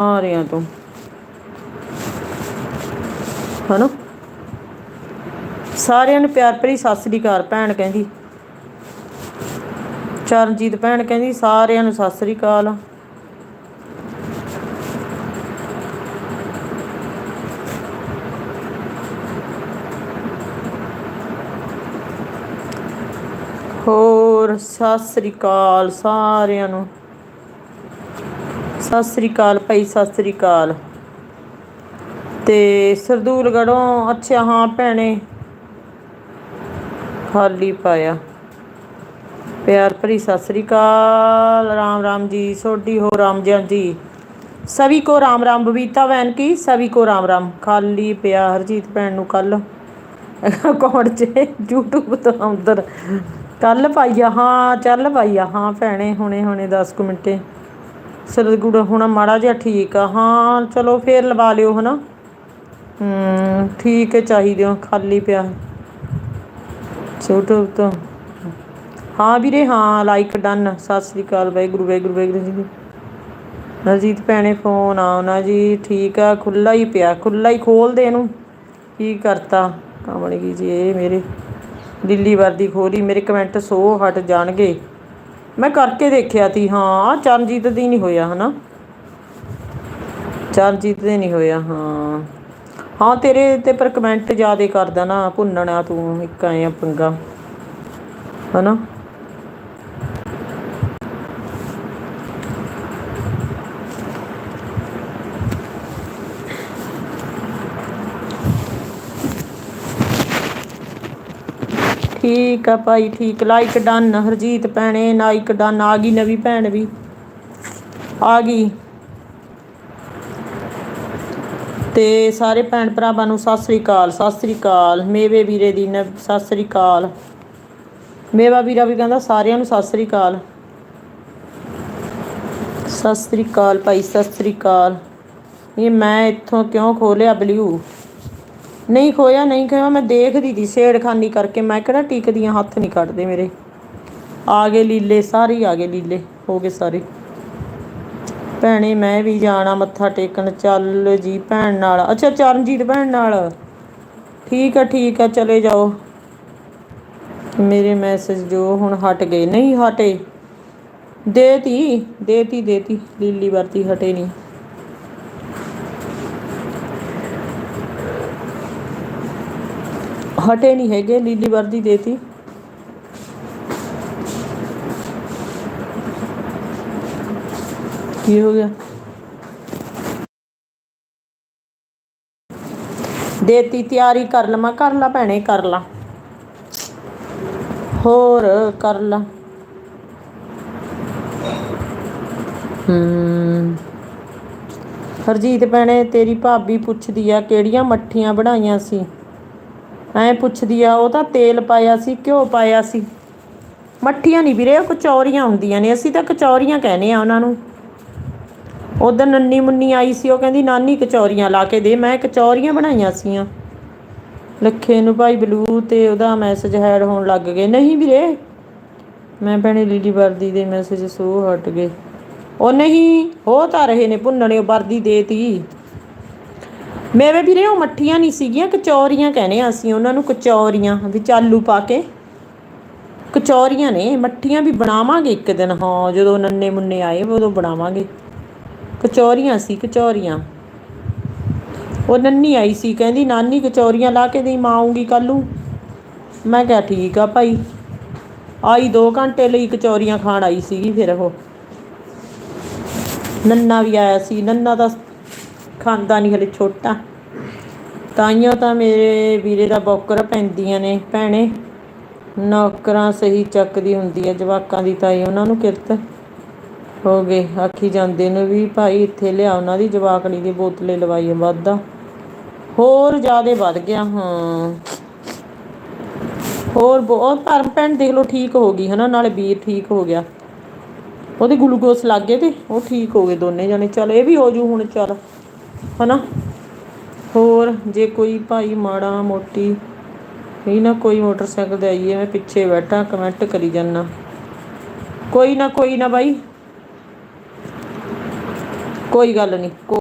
ਸਾਰਿਆਂ ਤੋਂ। ਹਨਾ? ਸਾਰਿਆਂ ਨੂੰ ਪਿਆਰ ਭਰੀ ਸਤਿ ਸ੍ਰੀ ਅਕਾਲ ਭੈਣ ਕਹਿੰਦੀ। ਚਰਨਜੀਤ ਭੈਣ ਕਹਿੰਦੀ, ਸਾਰਿਆਂ ਨੂੰ ਸਤਿ ਸ੍ਰੀ ਅਕਾਲ। ਹੋਰ ਸਤਿ ਸ੍ਰੀ ਅਕਾਲ ਸਾਰਿਆਂ ਨੂੰ। ਸਤਿ ਸ੍ਰੀ ਅਕਾਲ ਭਾਈ, ਸਤਿ ਸ੍ਰੀ ਅਕਾਲ। ਤੇ ਸਰਦੂਲਗੜੋਂ ਅੱਛਾ ਹਾਂ ਭੈਣੇ। ਖਾਲੀ ਪਾਇਆ। ਪਿਆਰ ਭਰੀ ਸਤਿ ਸ੍ਰੀ ਅਕਾਲ। ਰਾਮ ਰਾਮ ਜੀ, ਸੋਢੀ ਹੋ ਰਾਮ ਜੀ ਜੀ। ਸਭੀ ਕੋ ਰਾਮ ਰਾਮ ਬਬੀਤਾ ਵੈਨ ਕੀ, ਸਭੀ ਕੋ ਰਾਮ ਰਾਮ। ਖਾਲੀ ਪਿਆ ਹਰਜੀਤ ਭੈਣ ਨੂੰ ਕੱਲ ਅਕਾਊਂਟ 'ਚ, YouTube ਤੋਂ ਅੰਦਰ। ਕੱਲ ਪਾਈਆ, ਹਾਂ, ਚੱਲ ਪਾਈਆ, ਹਾਂ ਭੈਣੇ ਹੁਣੇ ਹੁਣੇ 10 ਕੁ ਮਿੰਟੇ ਸਰਦਗੁੜ ਹੁਣ ਮਾੜਾ ਜਿਹਾ ਠੀਕ ਆ। ਹਾਂ, ਚਲੋ ਫੇਰ ਲਵਾ ਲਿਓ ਹਨਾ। ਹੂੰ, ਠੀਕ ਹੈ, ਚਾਹੀਦੇ ਹੋ ਖਾਲੀ ਪਿਆ। YouTube ਤੋਂ। ਹਾਂ ਵੀਰੇ, ਹਾਂ ਲਾਈਕ ਡਨ ਸਤਿ ਸ੍ਰੀ ਅਕਾਲ ਬਾਈ ਵਾਹਿਗੁਰੂ ਵਾਹਿਗੁਰੂ ਜੀ ਨਰਜੀਤ ਭੈਣੇ ਫੋਨ ਆਉਣਾ ਜੀ ਠੀਕ ਆ ਖੁੱਲਾ ਹੀ ਪਿਆ ਖੁੱਲਾ ਹੀ ਖੋਲ ਦੇ ਇਹਨੂੰ। ਕੀ ਕਰਤਾ? ਕਮਲ ਗਈ ਜੀ, ਇਹ ਮੇਰੇ। ਦਿੱਲੀ ਵਰਦੀ ਖੋਲੀ ਮੇਰੇ ਕਮੈਂਟ ਸੋ ਹਟ ਜਾਣਗੇ। ਮੈਂ ਕਰਕੇ ਦੇਖਿਆ ਸੀ ਹਾਂ ਚਰਨਜੀਤ ਦੀ ਨਹੀਂ ਹੋਇਆ, ਹਨਾ? ਚਰਨਜੀਤ ਦੇ ਨਹੀਂ ਹੋਇਆ, ਹਾਂ। ਹਾਂ, ਤੇਰੇ ਤੇ ਪਰ ਕਮੈਂਟ ਜ਼ਿਆਦੇ ਕਰਦਾ ਨਾ, ਭੁੰਨਣਾ ਤੂੰ, ਇੱਕ ਆਏ ਪੰਗਾ, ਹਨਾ? ਠੀਕ ਆ ਭਾਈ, ਠੀਕ। ਲਾਈਕ ਡਨ, ਹਰਜੀਤ ਭੈਣੇ ਲਾਈਕ ਡਨ, ਆ ਗਈ ਨਵੀਂ ਭੈਣ ਵੀ। ਆ ਗਈ। ਤੇ ਸਾਰੇ ਭੈਣ ਭਰਾਵਾਂ ਨੂੰ ਸਤਿ ਸ੍ਰੀ ਅਕਾਲ, ਸਤਿ ਸ੍ਰੀ ਅਕਾਲ। ਮੇਵੇ ਵੀਰੇ ਦੀ ਨ- ਸਤਿ ਸ੍ਰੀ ਅਕਾਲ। ਮੇਵਾ ਵੀਰਾ ਵੀ ਕਹਿੰਦਾ ਸਾਰਿਆਂ ਨੂੰ ਸਤਿ ਸ੍ਰੀ ਅਕਾਲ। ਸਤਿ ਸ੍ਰੀ ਅਕਾਲ ਭਾਈ, ਸਤਿ ਸ੍ਰੀ ਅਕਾਲ। ਇਹ ਮੈਂ ਇੱਥੋਂ ਕਿਉਂ ਖੋਲਿਆ ਬਲਿਊ? ਨਹੀਂ ਖੋਇਆ ਨਹੀਂ ਖੋਇਆ, ਮੈਂ ਦੇਖਦੀ ਸੀ ਛੇੜਖਾਨੀ ਕਰਕੇ। ਮੈਂ ਕਿਹੜਾ ਟਿਕਦੀਆਂ, ਹੱਥ ਨਹੀਂ ਕੱਢਦੇ ਮੇਰੇ। ਆ ਗਏ ਲੀਲੇ, ਸਾਰੇ ਆ ਗਏ ਲੀਲੇ, ਹੋ ਗਏ ਸਾਰੇ। ਭੈਣੇ, ਮੈਂ ਵੀ ਜਾਣਾ ਮੱਥਾ ਟੇਕਣ। ਚੱਲ ਜੀ ਭੈਣ ਨਾਲ। ਅੱਛਾ, ਚਰਨਜੀਤ ਭੈਣ ਨਾਲ। ਠੀਕ ਆ ਠੀਕ ਆ, ਚਲੇ ਜਾਓ। ਮੇਰੇ ਮੈਸੇਜ ਜੋ ਹੁਣ ਹਟ ਗਏ। ਨਹੀਂ ਹਟੇ। ਦੇਤੀ ਦੇਤੀ ਦੇਤੀ। ਲੀਲੀ ਵਰਤੀ ਹਟੇ ਨਹੀਂ। ਹਟੇ ਨਹੀਂ ਹੈਗੇ, ਨੀਲੀ ਵਰਦੀ ਦੇਤੀ। ਕੀ ਹੋ ਗਿਆ? ਦੇਤੀ, ਤਿਆਰੀ ਕਰ ਲਵਾਂ, ਕਰ ਲਾ ਭੈਣੇ, ਕਰ ਲਾ। ਹੋਰ, ਕਰ ਲਾ। ਹੂੰ। ਹਰਜੀਤ ਭੈਣੇ, ਤੇਰੀ ਭਾਬੀ ਪੁੱਛਦੀ ਆ ਕਿਹੜੀਆਂ ਮੱਠੀਆਂ ਬਣਾਈਆਂ ਸੀ? ਐ ਪੁੱਛਦੀ ਆ, ਉਹ ਤਾਂ ਤੇਲ ਪਾਇਆ ਸੀ, ਘਿਓ ਪਾਇਆ ਸੀ। ਮੱਠੀਆਂ ਨਹੀਂ ਵੀਰੇ, ਉਹ ਕਚੌਰੀਆਂ ਹੁੰਦੀਆਂ ਨੇ, ਅਸੀਂ ਤਾਂ ਕਚੌਰੀਆਂ ਕਹਿੰਦੇ ਆ ਉਹਨਾਂ ਨੂੰ। ਉਧਰ ਨੰਨੀ ਮੁੰਨੀ ਆਈ ਸੀ, ਉਹ ਕਹਿੰਦੀ, ਨਾਨੀ ਕਚੌਰੀਆਂ ਲਾ ਕੇ ਦੇ, ਮੈਂ ਕਚੌਰੀਆਂ ਬਣਾਈਆਂ ਸੀਆਂ। ਲੱਖੇ ਨੂੰ ਭਾਈ ਬਲੂ ਤੇ ਉਹਦਾ ਮੈਸੇਜ ਹੈਡ ਹੋਣ ਲੱਗ ਗਏ। ਨਹੀਂ ਵੀਰੇ। ਮੈਂ ਭੈਣੇ ਲੀਲੀ ਵਰਦੀ ਦੇ ਮੈਸੇਜ ਸੋ ਹਟ ਗਏ। ਉਹ ਨਹੀਂ ਹੋ ਤਾਂ ਰਹੇ ਨੇ ਭੁੰਨਣੇ, ਉਹ ਵਰਦੀ ਦੇਤੀ ਮੇਰੇ ਵੀਰੇ ਉਹ ਮੱਠੀਆਂ ਨਹੀਂ ਸੀਗੀਆਂ, ਕਚੌਰੀਆਂ ਕਹਿੰਦੇ ਆ ਅਸੀਂ, ਉਹਨਾਂ ਨੂੰ ਕਚੌਰੀਆਂ ਵਿੱਚ ਆਲੂ ਪਾ ਕੇ। ਕਚੌਰੀਆਂ ਨੇ, ਮੱਠੀਆਂ ਵੀ ਬਣਾਵਾਂਗੇ ਇੱਕ ਦਿਨ, ਹਾਂ, ਜਦੋਂ ਨੰਨੇ ਮੁੰਨੇ ਆਏ ਉਦੋਂ ਬਣਾਵਾਂਗੇ। ਕਚੌਰੀਆਂ ਸੀ, ਕਚੌਰੀਆਂ। ਉਹ ਨੰਨੀ ਆਈ ਸੀ, ਕਹਿੰਦੀ, ਨਾਨੀ, ਕਚੌਰੀਆਂ ਲਾ ਕੇ ਦੇਈ, ਮਾਂ ਆਉਂਗੀ ਕੱਲ ਨੂੰ। ਮੈਂ ਕਿਹਾ, ਠੀਕ ਆ ਭਾਈ। ਆਈ 2 ਘੰਟੇ ਲਈ ਕਚੌਰੀਆਂ ਖਾਣ ਆਈ ਸੀਗੀ ਫਿਰ ਉਹ। ਨੰਨਾ ਵੀ ਆਇਆ ਸੀ, ਨੰਨਾ ਦਾ ਖਾਂਦਾ ਨਹੀਂ ਹਲੇ ਛੋਟਾ। ਤਾਈਆਂ ਤਾਂ ਮੇਰੇ ਵੀਰੇ ਦਾ ਬੌਕਰ ਪੈਂਦੀਆਂ ਨੇ ਭੈਣੇ। ਨੌਕਰਾਂ ਸਹੀ ਚੱਕਦੀ ਹੁੰਦੀ ਹੈ ਜਵਾਕਾਂ ਦੀ ਤਾਈ ਉਹਨਾਂ ਨੂੰ ਕਿਰਤ। ਹੋ ਗਏ, ਆਖੀ ਜਾਂਦੇ ਨੇ ਵੀ ਭਾਈ ਇੱਥੇ ਲਿਆ ਉਹਨਾਂ ਦੀ ਜਵਾਕਣੀ ਦੀ ਬੋਤਲੇ ਲਵਾਈਏ ਵੱਧਦਾ ਹੋਰ ਜ਼ਿਆਦੇ ਵੱਧ ਗਿਆ, ਹਾਂ। ਹੋਰ ਬਹੁਤ ਧਰਮ ਭੈਣ ਦੇਖ ਲਓ ਠੀਕ ਹੋ ਗਈ ਹਨਾ, ਨਾਲੇ ਵੀਰ ਠੀਕ ਹੋ ਗਿਆ। ਉਹਦੇ ਗਲੂਕੋਸ ਲੱਗ ਗਏ ਤੇ ਉਹ ਠੀਕ ਹੋ ਗਏ ਦੋਨੇ ਜਣੇ। ਚੱਲ ਇਹ ਵੀ ਹੋ ਜੂ ਹੁਣ, ਚੱਲ। ਹਨਾ? ਹੋਰ ਜੇ ਕੋਈ ਭਾਈ ਮਾੜਾ, ਮੋਟੀ ਨਹੀਂ ਨਾ ਕੋਈ ਮੋਟਰਸਾਈਕਲ ਤੇ ਆਈਏ, ਮੈਂ ਪਿੱਛੇ ਬੈਠਾ ਕਮੈਂਟ ਕਰੀ ਜਾਂਦਾ। ਕੋਈ ਨਾ ਕੋਈ ਨਾ ਬਾਈ। ਕੋਈ ਗੱਲ ਨਹੀਂ